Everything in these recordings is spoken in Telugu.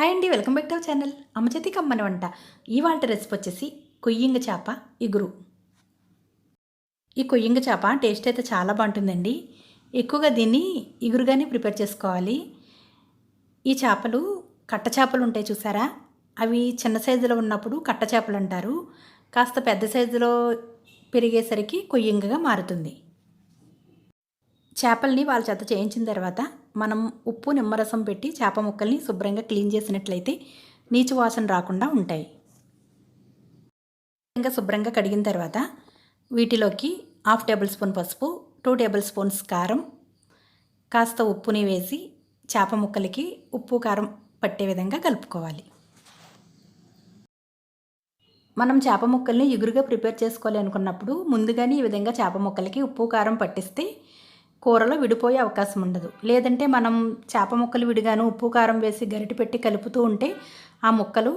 హాయ్ అండి welcome back to our channel అమ్మచేతి కమ్మని వంట. ఇవాళ రెసిపీ వచ్చేసి కొయ్యింగ చేప ఇగురు. ఈ కొయ్యింగ చేప టేస్ట్ అయితే చాలా బాగుంటుందండి. ఎక్కువగా దీన్ని ఇగురుగానే ప్రిపేర్ చేసుకోవాలి. ఈ చేపలు కట్ట చేపలు ఉంటాయి చూసారా? అవి చిన్న సైజులో ఉన్నప్పుడు కట్ట చేపలు అంటారు. కాస్త పెద్ద సైజులో పెరిగేసరికి కొయ్యింగగా మారుతుంది. చేపల్ని వాళ్ళ చేత చేయించిన తర్వాత మనం ఉప్పు నిమ్మరసం పెట్టి చేప ముక్కల్ని శుభ్రంగా క్లీన్ చేసినట్లయితే నీచు వాసన రాకుండా ఉంటాయి. ఇంకా శుభ్రంగా కడిగిన తర్వాత వీటిలోకి హాఫ్ టేబుల్ స్పూన్ పసుపు టూ టేబుల్ స్పూన్స్ కారం కాస్త ఉప్పుని వేసి చేప ముక్కలకి ఉప్పు కారం పట్టే విధంగా కలుపుకోవాలి. మనం చేప ముక్కల్ని ఎగురుగా ప్రిపేర్ చేసుకోవాలి అనుకున్నప్పుడు ముందుగానే ఈ విధంగా చేప ముక్కలకి ఉప్పు కారం పట్టిస్తే కూరలో విడిపోయే అవకాశం ఉండదు. లేదంటే మనం చేప ముక్కలు విడిగాను ఉప్పు కారం వేసి గరిటె పెట్టి కలుపుతూ ఉంటే ఆ ముక్కలు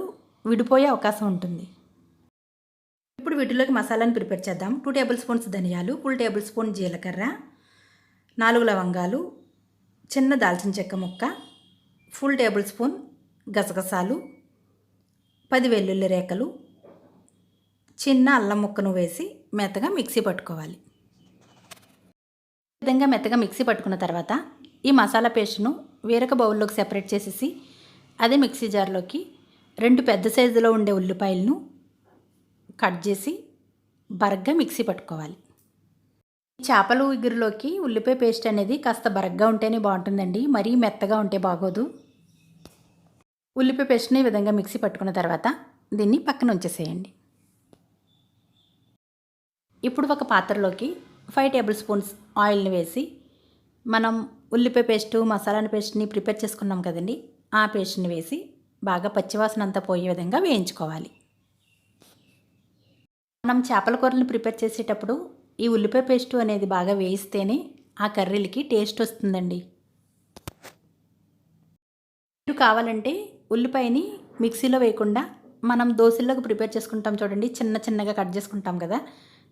విడిపోయే అవకాశం ఉంటుంది. ఇప్పుడు వీటిలోకి మసాలాను ప్రిపేర్ చేద్దాం. టూ టేబుల్ స్పూన్స్ ధనియాలు ఫుల్ టేబుల్ స్పూన్ జీలకర్ర నాలుగు లవంగాలు చిన్న దాల్చిన చెక్క ముక్క ఫుల్ టేబుల్ స్పూన్ గసగసాలు పది వెల్లుల్లి రేకలు చిన్న అల్లం ముక్కను వేసి మెత్తగా మిక్సీ పట్టుకోవాలి. విధంగా మెత్తగా మిక్సీ పట్టుకున్న తర్వాత ఈ మసాలా పేస్ట్ను వేరొక బౌల్లోకి సెపరేట్ చేసేసి అదే మిక్సీ జార్లోకి రెండు పెద్ద సైజులో ఉండే ఉల్లిపాయలను కట్ చేసి బరగ్గా మిక్సీ పట్టుకోవాలి. చేపలు ఇగురులోకి ఉల్లిపాయ పేస్ట్ అనేది కాస్త బరగ్గా ఉంటేనే బాగుంటుందండి. మరీ మెత్తగా ఉంటే బాగోదు. ఉల్లిపాయ పేస్ట్ని ఈ విధంగా మిక్సీ పట్టుకున్న తర్వాత దీన్ని పక్కన ఉంచేసేయండి. ఇప్పుడు ఒక పాత్రలోకి ఫైవ్ టేబుల్ స్పూన్స్ ఆయిల్ని వేసి మనం ఉల్లిపాయ పేస్టు మసాలాని పేస్ట్ని ప్రిపేర్ చేసుకున్నాం కదండి. ఆ పేస్ట్ని వేసి బాగా పచ్చివాసన అంతా పోయే విధంగా వేయించుకోవాలి. మనం చేపల కూరని ప్రిపేర్ చేసేటప్పుడు ఈ ఉల్లిపాయ పేస్టు అనేది బాగా వేయిస్తేనే ఆ కర్రీలకి టేస్ట్ వస్తుందండి. మీరు కావాలంటే ఉల్లిపాయని మిక్సీలో వేయకుండా మనం దోశల్లోకి ప్రిపేర్ చేసుకుంటాం చూడండి. చిన్న చిన్నగా కట్ చేసుకుంటాం కదా.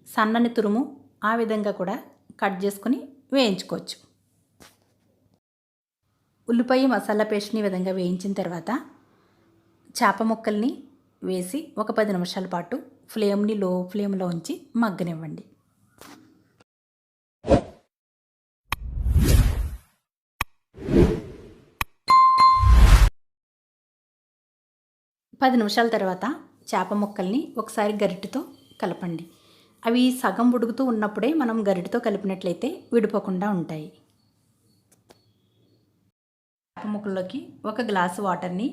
సన్నని తురుము ఆ విధంగా కూడా కట్ చేసుకుని వేయించుకోవచ్చు. ఉల్లిపాయ మసాలా పేస్ట్ని విధంగా వేయించిన తర్వాత చేప ముక్కల్ని వేసి ఒక పది నిమిషాల పాటు ఫ్లేమ్ని లో ఫ్లేమ్లో ఉంచి మగ్గనివ్వండి. పది నిమిషాల తర్వాత చేప ముక్కల్ని ఒకసారి గరిటెతో కలపండి. అవి సగం ఉడుకుతూ ఉన్నప్పుడే మనం గరిటితో కలిపినట్లయితే విడిపోకుండా ఉంటాయి. చేప ముక్కల్లోకి ఒక గ్లాసు వాటర్ని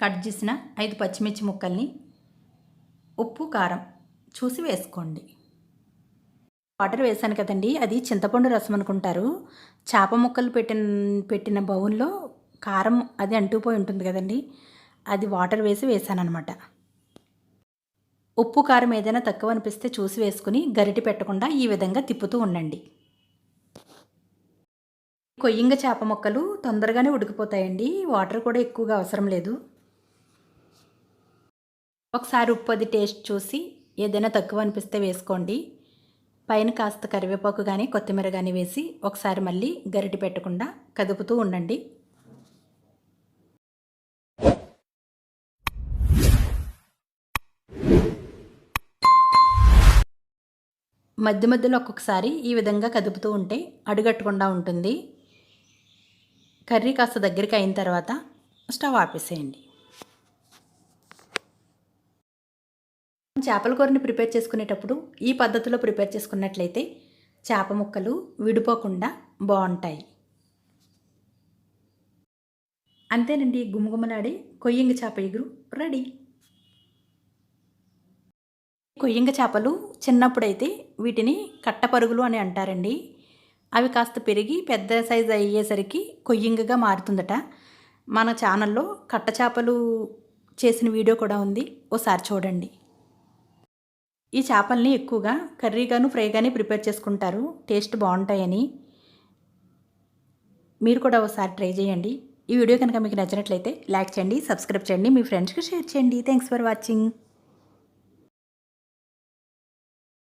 కట్ చేసిన ఐదు పచ్చిమిర్చి ముక్కల్ని ఉప్పు కారం చూసి వేసుకోండి. వాటర్ వేసాను కదండి అది చింతపండు రసం అనుకుంటారు. చేప ముక్కలు పెట్టిన పెట్టిన బౌల్లో కారం అది అంటుపోయి ఉంటుంది కదండి అది వాటర్ వేసి వేసాను అనమాట ఉప్పు కారం ఏదైనా తక్కువ అనిపిస్తే చూసి వేసుకుని గరిటి పెట్టకుండా ఈ విధంగా తిప్పుతూ ఉండండి. కొయ్యింగ చేప ముక్కలు తొందరగానే ఉడికిపోతాయండి. వాటర్ కూడా ఎక్కువగా అవసరం లేదు. ఒకసారి ఉప్పు అది టేస్ట్ చూసి ఏదైనా తక్కువ అనిపిస్తే వేసుకోండి. పైన కాస్త కరివేపాకు కానీ కొత్తిమీర కానీ వేసి ఒకసారి మళ్ళీ గరిటి పెట్టకుండా కదుపుతూ ఉండండి. మధ్య మధ్యలో ఒక్కొక్కసారి ఈ విధంగా కదుపుతూ ఉంటే అడుగట్టకుండా ఉంటుంది. కర్రీ కాస్త దగ్గరికి అయిన తర్వాత స్టవ్ ఆపేసేయండి. చేపల కూరని ప్రిపేర్ చేసుకునేటప్పుడు ఈ పద్ధతిలో ప్రిపేర్ చేసుకున్నట్లయితే చేప ముక్కలు విడిపోకుండా బాగుంటాయి. అంతేనండి గుమగుమలాడే కొయ్యింగ చేప ఎగురు రెడీ. కొయ్యంగ చేపలు చిన్నప్పుడైతే వీటిని కట్టపరుగులు అని అంటారండి. అవి కాస్త పెరిగి పెద్ద సైజు అయ్యేసరికి కొయ్యంగగా మారుతుందట. మన ఛానల్లో కట్ట చేపలు చేసిన వీడియో కూడా ఉంది. ఓసారి చూడండి. ఈ చేపల్ని ఎక్కువగా కర్రీగాను ఫ్రైగానే ప్రిపేర్ చేసుకుంటారు. టేస్ట్ బాగుంటాయని మీరు కూడా ఒకసారి ట్రై చేయండి. ఈ వీడియో కనుక మీకు నచ్చినట్లయితే లైక్ చేయండి సబ్స్క్రైబ్ చేయండి మీ ఫ్రెండ్స్కి షేర్ చేయండి. Thanks for watching.